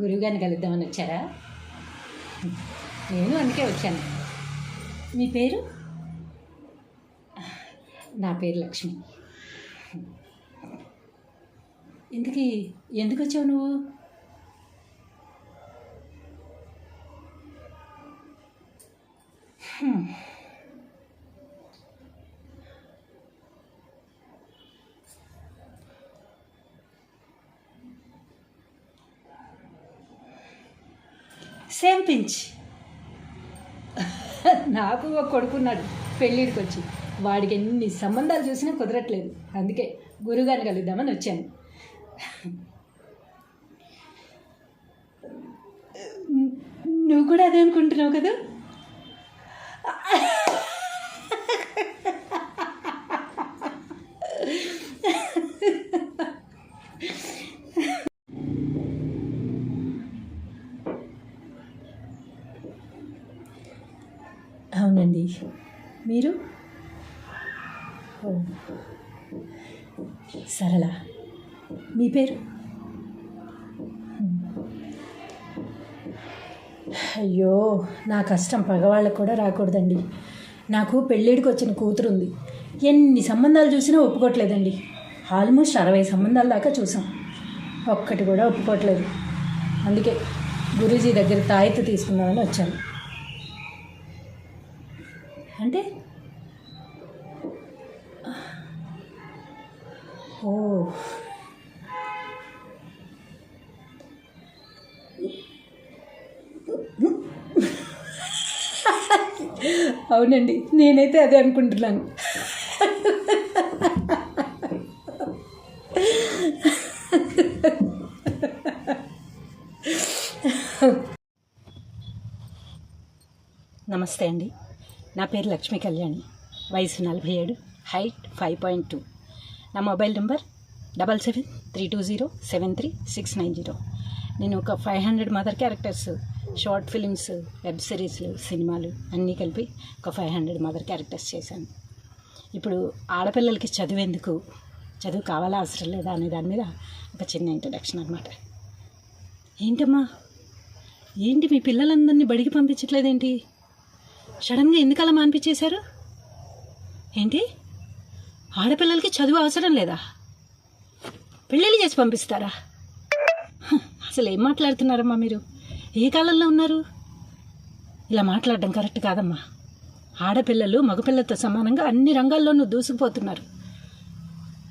గురువుగారిని కలుద్దామని వచ్చారా? నేను అందుకే వచ్చాను. మీ పేరు? నా పేరు లక్ష్మి. ఇంతకీ ఎందుకు వచ్చావు నువ్వు? Hmm. సేమ్ పించ్ నాకు ఒక కొడుకున్నాడు పెళ్ళిడికి వచ్చి. వాడికి ఎన్ని సంబంధాలు చూసినా కుదరట్లేదు. అందుకే గురుగారిని కలుద్దామని వచ్చాను. నువ్వు కూడా అదే అనుకుంటున్నావు కదా అవునండి మీరు? సరళ. మీ పేరు? అయ్యో నా కష్టం పగవాళ్ళకు కూడా రాకూడదండి. నాకు పెళ్ళిడికి వచ్చిన కూతురు ఉంది ఎన్ని సంబంధాలు చూసినా ఒప్పుకోవట్లేదండి ఆల్మోస్ట్ అరవై సంబంధాల దాకా చూసాం. ఒక్కటి కూడా ఒప్పుకోవట్లేదు అందుకే గురూజీ దగ్గర తాయిత తీసుకుందామని వచ్చాను. అంటే? ఓ. అవునండి నేనైతే అదే అనుకుంటున్నాను. నమస్తే అండి. నా పేరు లక్ష్మీ కళ్యాణి. వయసు నలభై ఏడు హైట్ ఫైవ్ పాయింట్ టూ. నా mobile number double seven three two zero seven three six nine zero. నేను ఒక five hundred mother characters short films web సిరీస్లు సినిమాలు అన్నీ కలిపి ఒక ఫైవ్ హండ్రెడ్ మదర్ క్యారెక్టర్స్ చేశాను. ఇప్పుడు ఆడపిల్లలకి చదివేందుకు చదువు కావాలా అవసరం లేదా అనే దాని మీద ఒక చిన్న ఇంట్రడక్షన్ అనమాట ఏంటమ్మా? ఏంటి మీ పిల్లలందరినీ బడికి పంపించట్లేదేంటి? సడన్గా ఎందుకు అలా ఏంటి? ఆడపిల్లలకి చదువు అవసరం లేదా? పెళ్ళిళ్ళు చేసి పంపిస్తారా? అసలు ఏం మాట్లాడుతున్నారమ్మా మీరు? ఏ కాలంలో ఉన్నారు? ఇలా మాట్లాడడం కరెక్ట్ కాదమ్మా. ఆడపిల్లలు మగపిల్లలతో సమానంగా అన్ని రంగాల్లోనూ దూసుకుపోతున్నారు.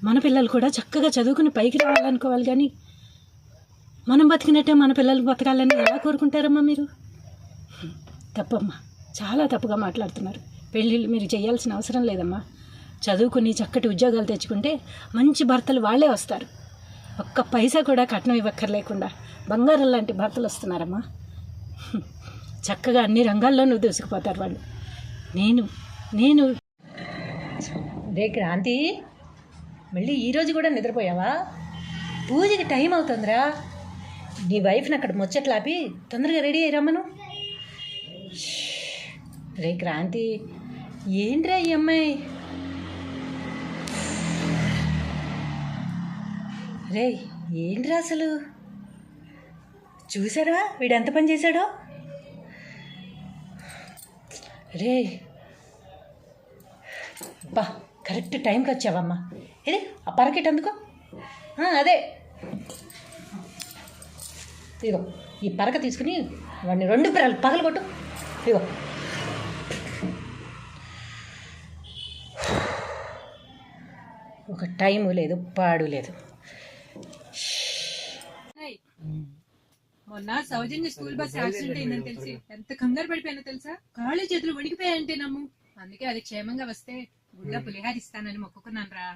మన పిల్లలు కూడా చక్కగా చదువుకుని పైకి రావాలనుకోవాలి కానీ మనం బతికినట్టే మన పిల్లలు బతకాలని ఎలా కోరుకుంటారమ్మా మీరు? తప్పమ్మా. చాలా తప్పుగా మాట్లాడుతున్నారు. పెళ్ళిళ్ళు మీరు చేయాల్సిన అవసరం లేదమ్మా. చదువుకుని చక్కటి ఉద్యోగాలు తెచ్చుకుంటే మంచి భర్తలు వాళ్ళే వస్తారు. ఒక్క పైసా కూడా కట్నం ఇవ్వక్కర్లేకుండా బంగారం లాంటి భర్తలు వస్తున్నారమ్మా. చక్కగా అన్ని రంగాల్లోనూ దూసుకుపోతారు వాళ్ళు. నేను నేను రే క్రాంతి మళ్ళీ ఈరోజు కూడా నిద్రపోయావా? పూజకి టైం అవుతుందిరా. నీ వైఫ్ని అక్కడ ముచ్చట్లాపి తొందరగా రెడీ అయ్యి రమ్మను. రే క్రాంతి ఏంట్రా ఈ అమ్మాయి? రే ఏంట్రా అసలు? చూసారా వీడు ఎంత పని చేశాడో? రే బా కరెక్ట్ టైంకి వచ్చావమ్మా. ఇది ఆ పరకెట్ అందుకో. అదే. ఇదిగో ఈ పరక తీసుకుని వాడిని రెండు పగలు పగలగొట్టు. ఇదిగో ఒక టైము లేదు పాడు లేదు. మొన్న సౌజన్య స్కూల్ బస్ యాక్సిడెంట్ అయిందని తెలిసి ఎంత కంగారు పడిపోయానో తెలుసా? కాళ్ళు చేతులు వణికిపోయాయంటే నమ్ము. అందుకే అది క్షేమంగా వస్తే గుళ్ళ పులిహార ఇస్తానని మొక్కుకున్నాను రా.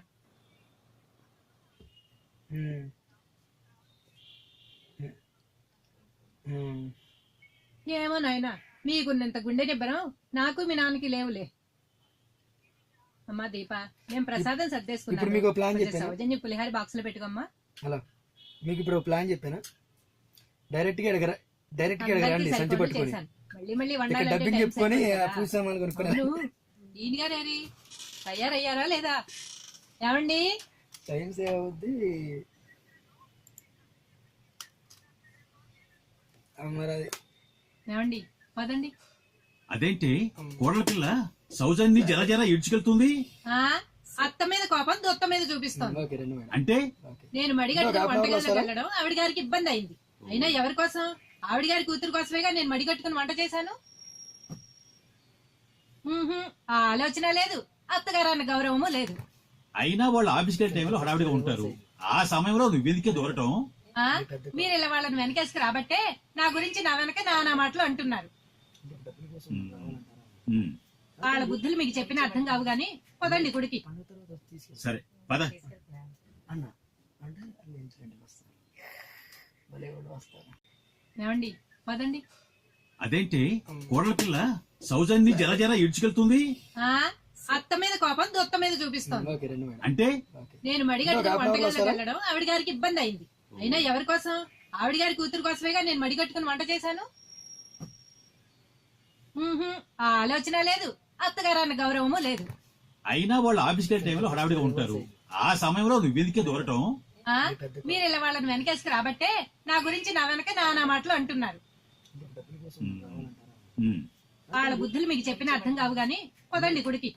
ఏమో నాయనా మీకున్నంత గుండె నిబ్బరం నాకు మీ నాన్నకి లేవులే. అమ్మా దీప నేను ప్రసాదం ఇప్పుడు సర్దేసుకున్నాను. మీకు ప్లాన్ చెప్పాను? సౌజన్య పులిహార బాక్స్లో పెట్టుకోమ్మా. హలో మీకు ఇప్పుడు ప్లాన్ చెప్పాను? డైరెక్ట్గా ఎడగర డైరెక్ట్గా అందరికీ సంచి పట్టుకొని. మళ్ళీ మళ్ళీ వండాలంటే డబ్బింగ్ చెప్పుకొని. పూజ సామాన్లు కొనుక్కొని అవును. ఈయన గారేరి తయారయ్యారా లేదా? ఏమండి? టైం సేవ్ అవుద్ది. మరి ఏమండి? పదండి. అదేంటి? కోడల పిల్ల? సౌజన్య జర జర ఈడ్చుకెళ్తుంది ఆ? అత్త మీద కోపం దొత్త మీద చూపిస్తోంది ఓకే రెండు మేడం. అంటే? నేను వంటగదిలోకి కాపురం వెళ్ళడం ఆవిడ గారికి ఇబ్బంది అయింది. అయినా ఎవరి కోసం? ఆవిడ గారి కూతురు కోసమేగా నేను మడిగట్టుకుని వంట చేశాను. ఉహుం, ఆ ఆలోచన లేదు. అత్తగారు అన్న గౌరవము లేదు. అయినా వాళ్ళు ఆఫీస్కి వెళ్ళే టైంలో హడావిడిగా ఉంటారు. ఆ సమయంలో నువ్వెందుకే దూరటం. ఆ? మీరు ఇలా వాళ్ళని వెనకేసుకు రాబట్టే నా గురించి నా వెనక నా నా మాటలు అంటున్నారు. ఉమ్, వాళ్ళ బుద్ధులు మీకు చెప్పిన అర్థం కావు గాని పదండి గుడికి. సరే పద. ఏమండి? పదండి. అదేంటి? కోడల పిల్ల సౌజన్య జర జర ఈడ్చుకెళ్తుంది? ఆ? అత్త మీద కోపం దొత్త మీద మేడం. అంటే? నేను మడిగట్టుకుని ఇంకా వంటగదిలోకి వెళ్ళడం ఆవిడ గారికి ఇబ్బంది అయింది. అయినా ఎవరి కోసం? ఆవిడ గారి కూతురు కోసమేగా నేను మడిగట్టుకుని వంట చేశాను. ఆ ఆలోచన లేదు. అత్తగారు అన్న గౌరవము లేదు. అయినా వాళ్ళు ఆఫీస్కి వెళ్ళే టైంలో హడావిడిగా ఉంటారు. ఆ సమయంలో నువ్వెందుకే దూరటం. ఆ? మీరు ఇలా వాళ్ళని వెనకేసుకు రాబట్టే నా గురించి నా వెనక నా నా మాటలు అంటున్నారు. ఉమ్, వాళ్ళ బుద్ధులు మీకు చెప్పిన అర్థం కావు గాని పదండి గుడికి.